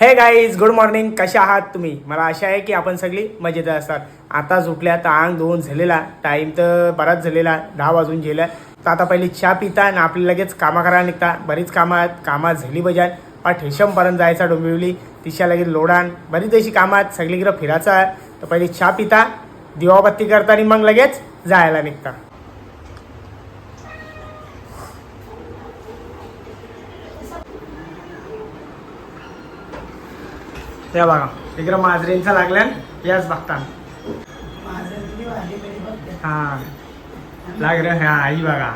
हे guys good morning कशा आहात तुम्ही? मला आशा आहे की आपण सगळी मजेत असतात. आता झोपल्या तर अंग धुवून झालेला. टाईम तर बराच झालेला. दहा वाजून गेला. तर आता पहिली चहा पिता आणि आपली लगेच कामं करायला निघता. बरीच कामं आहेत. कामात झाली बजान. पण ठेशमपर्यंत जायचा डोंबिवली. तिशा लगेच लोडान. बरीच अशी कामं आहेत. सगळीकडे फिरायचं आहे. तर पहिली चहा पिता. दिवाबत्ती करता आणि मग लगेच जायला निघता. ते बघा इकडं माजरींचा लागल्या याच बघता हा. लाग रे हा आई बघा.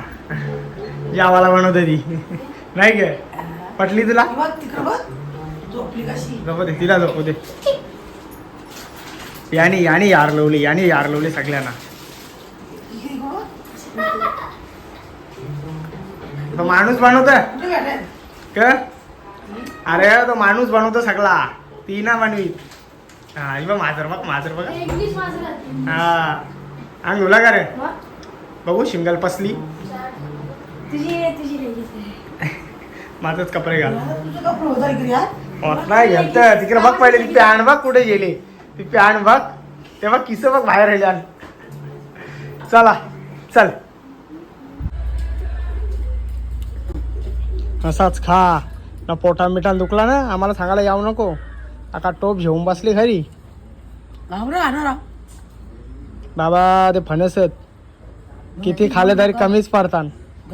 यावाला बनवत ती नाही गे? पटली तुला? झोपू दे तिला झोपू दे. यानी यानी यार लवली यानी यार लवली सगळ्यांना. तो माणूस भेटेल क? अरे तो माणूस बनवतो सगळा. ती ना बनवी. हा ही बघ माझर बघ. हा अंग उला का रे? बघू शिंगल पसली. तुझी तुझी नाही माझंच कपडे घाल. होता नाही घेत तिकडे बघ पहिले ती पॅन बघ कुठे गेली. ती पॅन बघ. ते बघ किस बघ बाहेर राहिल्या चला चल. असाच खा. ना पोटा मिठान दुखला ना? आम्हाला सांगायला यावं नको. आता टोप घेऊन बसली खरी घाबरे बाबा ते फणस आहेत. किती खाल्ले तरी कमीच पडतात.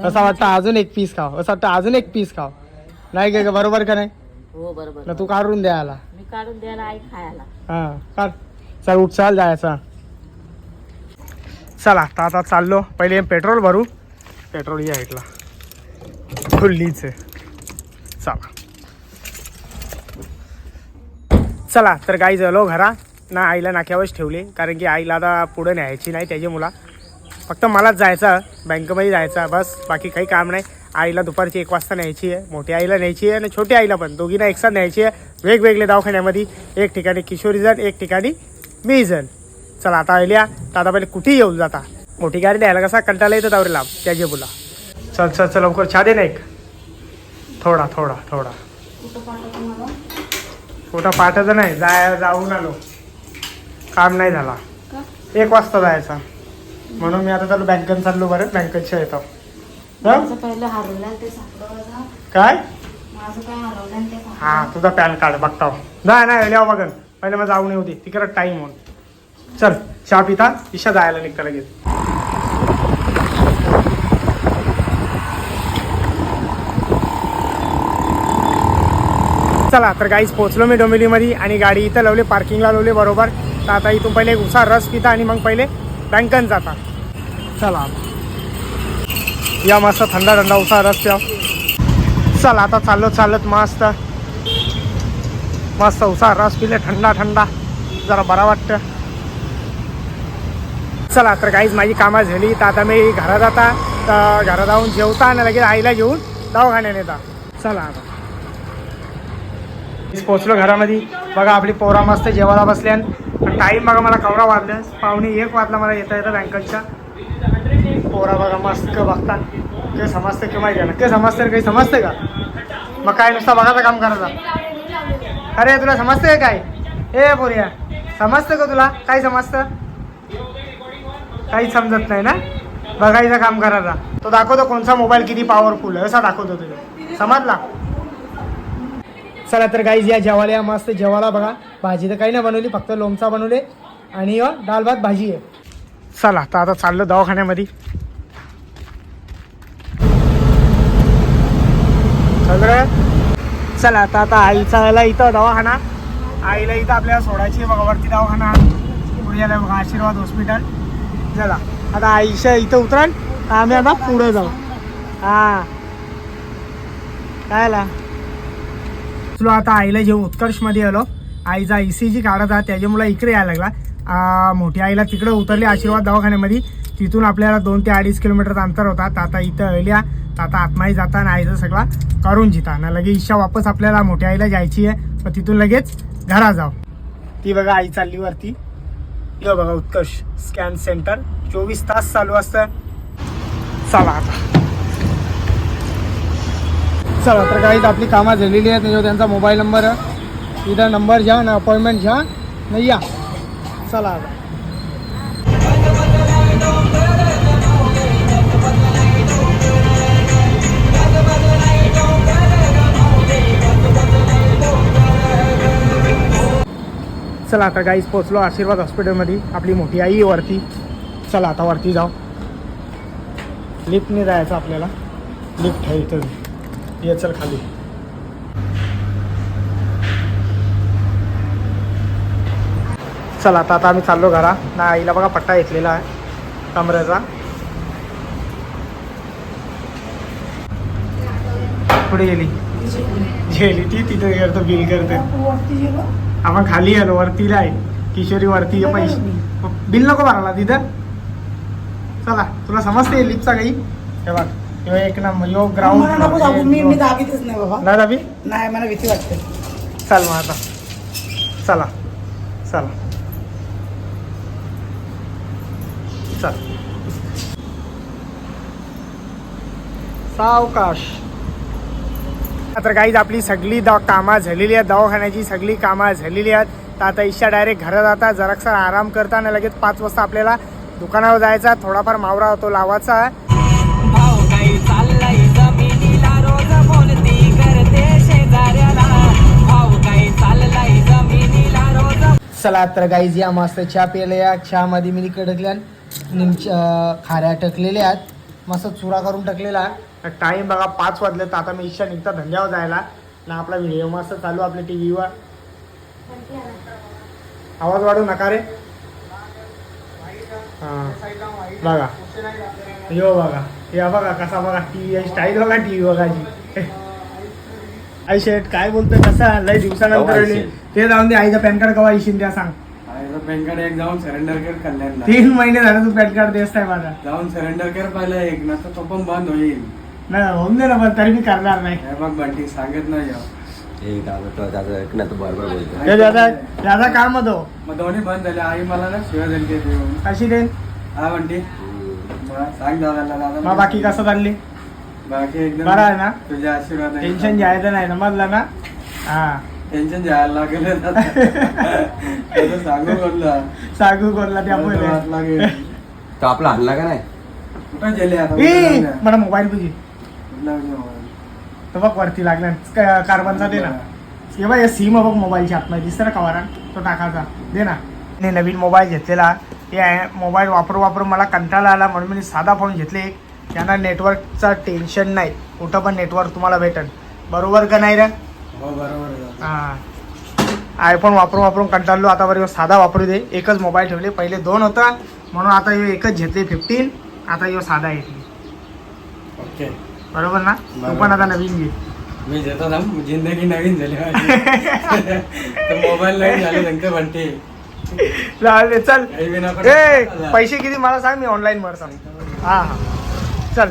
असं वाटतं अजून एक पीस खाव. असं वाटतं अजून एक पीस खाव. नाही काय बरोबर का नाही? हो बरोबर ना तू काढून द्यायला मी काढून द्यायला आई खायला. हा काढ. चल उठ चाल जायचा. चला आता आता चाललो. पहिले पेट्रोल भरू. पेट्रोल या ऐकला खुल्लीच आहे. चला. चला तर गाई जलो घरा. ना आईला नाक्यावरच ठेवले कारण की आईला आता पुढे न्यायची नाही त्याची मुला. फक्त मलाच जायचं बँकेमध्ये जायचं बस. बाकी काही काम नाही. आईला दुपारची एक वाजता न्यायची आहे मोठ्या आईला न्यायची आहे आणि छोट्या आईला पण. दोघींना एकसाथ न्यायची आहे वेगवेगळे दवाखान्यामध्ये. एक ठिकाणी किशोरी जण एक ठिकाणी मी जण. चला आता आईल्या तर आता पहिले कुठेही येऊन जाता. मोठी गाडी द्यायला कसा कंटाळा येतो तावरे लांब. त्याची बोला चल चल चल लवकर. छादे ना एक? थोडा थोडा थोडा. कुठं पाठायचं नाही जाय जाऊन आलो. काम नाही झाला. एक वाजता जायचा. म्हणून मी आता चालू बँकेत चाललो बरं बँकेच्या येतो हं? काय. हा तुझा पॅन कार्ड बघता नाही नाही लिहा बघन. पहिले मग जाऊन येऊ दे तिकडं टाईम होऊन. चल चहा पिता दिशा जायला निघता लगेच. चला तर गाईच पोहोचलो मी डोंबिवलीमध्ये आणि गाडी इथं लावली पार्किंगला लावली बरोबर. तर आता इथून पहिले उसा रस पिता आणि मग पहिले बँकन जाता. चला. या मस्त थंडा थंडा उसा रस प्या चला आता चाललो चालत मस्त. मस्त उसा रस पिले थंडा थंडा जरा बरा वाटतं. चला तर काहीच माझी कामं झाली. तर आता मी घरात आता तर घरात जाऊन जेवता आणि लगेच आईला घेऊन दवाखान्यात येता चला आता. पोचलो घरामध्ये. बघा आपली पोरा मस्त जेवायला बसल्यान टाईम बघा मला कवरा वाजल्या. पाहुणे एक वाजला मला येता येतं बँकेच्या. पोरा बघा मस्त बघता ते समजतं की माहिती आहे ना? काही समजतं रे, काही समजतं का? मग काय नुसतं बघायचं काम करायचा? अरे तुला समजतं काय? ए पोरिया समजतं का तुला? काय समजतं? काही समजत नाही ना? बघायचं काम करायचा. तो दाखवतो कोणचा मोबाईल किती पॉवरफुल आहे. असा दाखवतो तुला. समजला? चला तर गाईज या जेवायला या मस्त जेवायला बघा. भाजी तर काही नाही बनवली फक्त लोणचा बनवले. आणि दाल भात भाजी आहे. चला तर आता चाललो दवाखान्यामध्ये. सगळं चला आता आता आईचा आला इथं दवाखाना. आईला इथं आपल्याला सोडायची बघा वरती दवाखाना. पुढे याला बघा आशीर्वाद हॉस्पिटल चला आता आईच्या इथं उतराल आम्ही आता पुढे जाऊ. हा. काय चलो आता आईला जेव्हा उत्कर्षमध्ये आलो. आईचा ई सी जी काढत आहे त्याच्यामुळे इकडे यायला लागला. मोठी आईला तिकडे उतरली आशीर्वाद दवाखान्यामध्ये. तिथून आपल्याला दोन ते अडीच किलोमीटरचं अंतर होता. आता इथं आल्या. आता आत्माही जाता आणि आईचा सगळा करून जिता. ना लगेच इच्छा वापस आपल्याला मोठ्या आईला जायची आहे. मग तिथून लगेच घरा जाऊ. ती बघा आई चालली वरती. बघा उत्कर्ष स्कॅन सेंटर. चोवीस तास चालू असतं. चला आता. चला तर काही आपली कामं झालेली आहेत. त्याच्यावर त्यांचा मोबाईल नंबर इथं नंबर घ्या ना अपॉइंटमेंट घ्या नाही या. चला आता. चला आता गाईज पोचलो आशीर्वाद हॉस्पिटलमध्ये आपली मोठी आई आहे वरती. चला आता वरती जाऊ. लिफ्टने जायचं आपल्याला. लिफ्ट आहे इथं. ये चल खाली. चला आता आता आम्ही चाललो घरा. ना आईला बघा पट्टा घेतलेला आहे कमऱ्याचा पुढे गेली? गेली ती तिथे करतो बिल करते आपण खाली आलो वरती आहे. किशोरी वरती पैसे. बिल नको भरायला तिथं. चला तुला समजते लिपचा काही? हे बघ. ह्यो एक नंबर यो मला नको दाबू मी मी ग्राउंड दाबीतच नाही बाबा. नाही दाबी? नाही मला भीती वाटते. चल मग आता. चला. चला. चल. सावकाश. तर काहीच आपली सगळी द कामं झालेली आहेत. दवाखान्याची सगळी कामं झालेली आहेत. तर आता इच्छा डायरेक्ट घरात जाता जरासा आराम करता आणि लगेच पाच वाजता आपल्याला दुकानावर जायचा थोडाफार मावरा होतो लावायचा चला तर गाईज या मस्त चहा प्यायला या चहामध्ये मी कडकल्या निमच्या खाऱ्या टकलेल्या आहेत. मस्त चुरा करून टाकलेला. टाईम बघा पाच वाजले तर आता मी इच्छा निघता धंद्यावर जायला ना आपला व्हिडिओ मस्त चालू आपल्या टी व्हीवर आवाज वाढू नका रे. हां बघा. यो बघा. या बघा कसा बघा टी व्ही स्टाईल बघा टी व्ही बघाची आई शेट काय बोलतोय? कसा? लय दिवसानंतर? ते जाऊन दे आईचं पॅन कार्ड कवा येशील त्या सांग. पॅन कार्ड एक जाऊन सरेंडर कर कल्याणला. तीन महिने झाले तू पॅन कार्ड देत नाही माझा. जाऊन सरेंडर कर पहिला एक ना तर तो पण बंद होईल. नाही होऊन दे ना पण तरी मी करणार नाही. हे बघ बंटी सांगत नाही हो. हे काय म्हणतो त्याचं ऐकण्यात बरोबर बोलतो ते दादा दादा काम होतो मग दोन्ही बंद झाले. आई मला ना शिवाय दिली ते देऊन. कशी देन हा बंटी. मग सांग दादाला दादा मग बाकी कसं चालली? बाकी एकदम बरं आहे ना? तुझ्या आशीर्वाद आहे. टेन्शन घ्यायचं नाही समजलं ना? हा. टेन्शन घ्यायला लागेल. त्याचं सांगू बोलला सांगू कोणला त्यामुळे लागेल. तो आपला हल्ला का नाही? कुठं गेले आता? ए? मला मोबाईल जाऊया? तो बघ वरती लागला. क- कार्बनचा दे ना. हे बघ सीम बघ मोबाईलच्या आतमध्ये दिसतं ना कवारा तो टाकायचा. दे ना. मी नवीन मोबाईल घेतलेला. हे आहे मोबाईल वापरून वापरून मला कंटाळा आला. म्हणून मी साधा फोन घेतले. त्यांना नेटवर्कचं टेन्शन नाही. कुठं पण नेटवर्क तुम्हाला भेटेल बरोबर का नाही रे? हो. हां. आयफोन वापरून वापरून कंटाळलो आता बरं साधा वापरू दे. एकच मोबाईल ठेवले पहिले दोन होता म्हणून आता ह्यो एकच घेतले फिफ्टीन आता ह्यो साधा घेतली. ओके. बरोबर ना? तू. पण आता नवीन घे. मी घेतो ना जिंदगी नवीन झाली मोबाईल नवीन झाले बंटी चालेल चल. ए पैसे किती? मला सांग मी ऑनलाईन भर सांग हा हा. चल.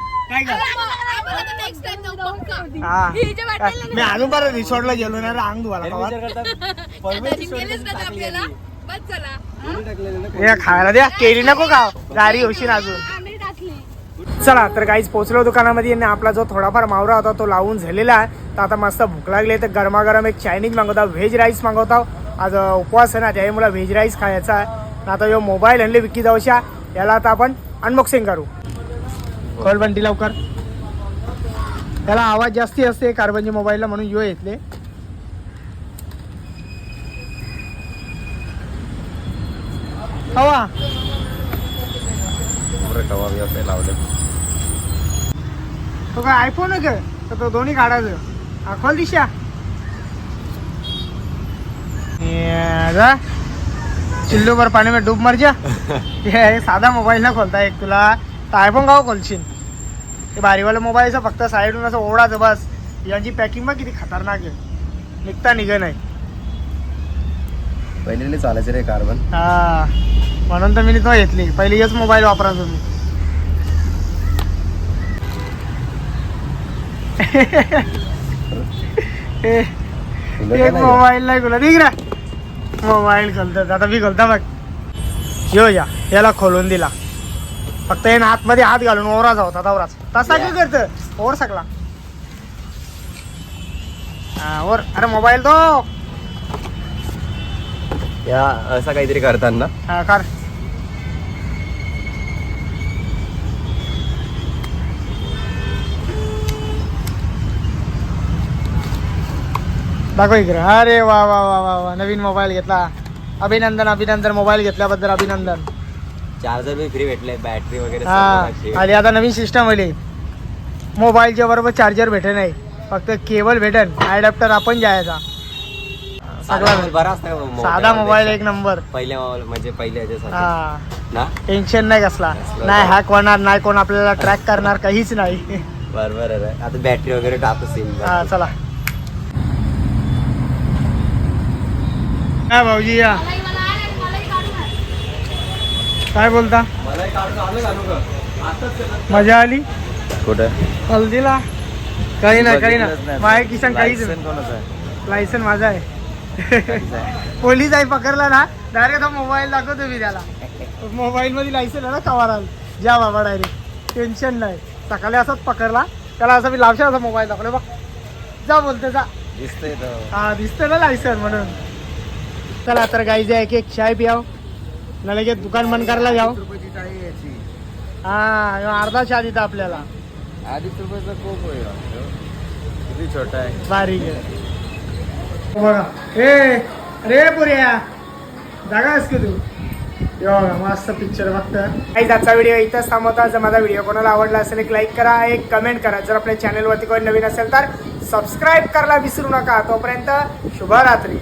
काय का हा. मी अजून परत रिसॉर्टला गेलो नाही रे, अंग धुवायला हे खायला द्या. केली नको का गाडी होशील अजून. चला तर काहीच पोचलो दुकानामध्ये. आणि आपला जो थोडाफार मावरा होता तो लावून झालेला आहे. तर आता मस्त भूक लागली तर गरमागरम एक चायनीज मागवता व्हेज राईस मागवता. आज अं, उपवास आहे ना त्यामुळे मला व्हेज राईस खायचा आहे. तर आता यो मोबाईल आणले विक्की जाऊशा याला आता आपण अनबॉक्सिंग करू. कॉल बंटी लवकर. त्याला आवाज जास्ती असते कार्बनच्या मोबाईलला म्हणून यो येतले. हवा. लावले. तो काय आयफोन आहे तर तो दोन्ही काढायचं. हा, खोल दिशा. ये जा. चिल्लू भर पाणी में डूब मर जा. हे साधा मोबाईल ना खोलता एक तुला. तर आयफोन गाव खोलशील ते भारीवाला मोबाईलचा फक्त साईडून असं ओढाचं बस. यांची पॅकिंग बघ किती खतरनाक आहे. निघता निघ नाही. पहिले चालायचं रे कार्बन हा. म्हणून तर मी तो घेतली. पहिली हेच मोबाईल वापरा तुम्ही एक मोबाईल नाही खुला. दिख रे मोबाईल खोलतात आता मी खोलता बघ. यो या. याला खोलून दिला. फक्त यानं आतमध्ये हात घालून ओराचा होता तवराच तसा काय करत? ओर सकला. हा ओर अरे मोबाईल तो. या असं काहीतरी करताना. हा कर. दाखव इकडे. अरे वा वा वा वा वा. नवीन मोबाईल घेतला. अभिनंदन अभिनंदन. मोबाईल घेतल्याबद्दल अभिनंदन. चार्जर बी फ्री भेटले बॅटरी वगैरे हा आणि आता नवीन सिस्टम आली. मोबाईलच्या बरोबर चार्जर भेटे नाही. फक्त केबल भेटन ॲडॅप्टर आपण जायचा भेटेल. बरा असता साधा मोबाईल. एक नंबर. पहिल्या मोबाईल म्हणजे पहिल्या ह्याच्यासाठी हा. ना? टेन्शन नाही कसला. कसलं? नाही नाही. हॅक होणार नाही कोण आपल्याला ट्रॅक करणार काहीच नाही. बरोबर आहे आता बॅटरी वगैरे टाकू सिम हा चला. काय भाऊजी या मलाही मला आहे आणि मलाही काढून आण. काय बोलता? मजा आली? कुठं? हल्दीला? काही नाही काही नाही. माझ्या किशन काहीच लायसन माझा आहे. पोलीस आहे पकडला ना. डायरेक्ट मोबाईल दाखवतो मी त्याला. मोबाईल मध्ये लायसन आहे ना कवाराल जा बाबा डायरेक्ट टेन्शन नाही. सकाळी असाच पकडला. त्याला असं मी लावशा असा मोबाईल दाखवला. बघ. जा बोलते जा. दिसतंय हा दिसतं ना लायसन म्हणून. चला तर गाई जे एक एक चाय पियाव. ना लगेच दुकान बंद करायला जाऊ. हा ह्यो अर्धा चहा देतं आपल्याला. अडीच रुपयाचा कोप किती छोटा आहे. बारीक आहे. बघा ए रे पुऱ्या. जागा आहेस की तू? यो मस्त पिक्चर बघतं काही आजचा व्हिडिओ इथंच थांबवता. जर माझा व्हिडिओ कोणाला आवडला असेल एक लाईक करा एक कमेंट करा. जर आपल्या चॅनलवरती कोणी नवीन असेल तर सबस्क्राईब करायला विसरू नका. तोपर्यंत शुभरात्री.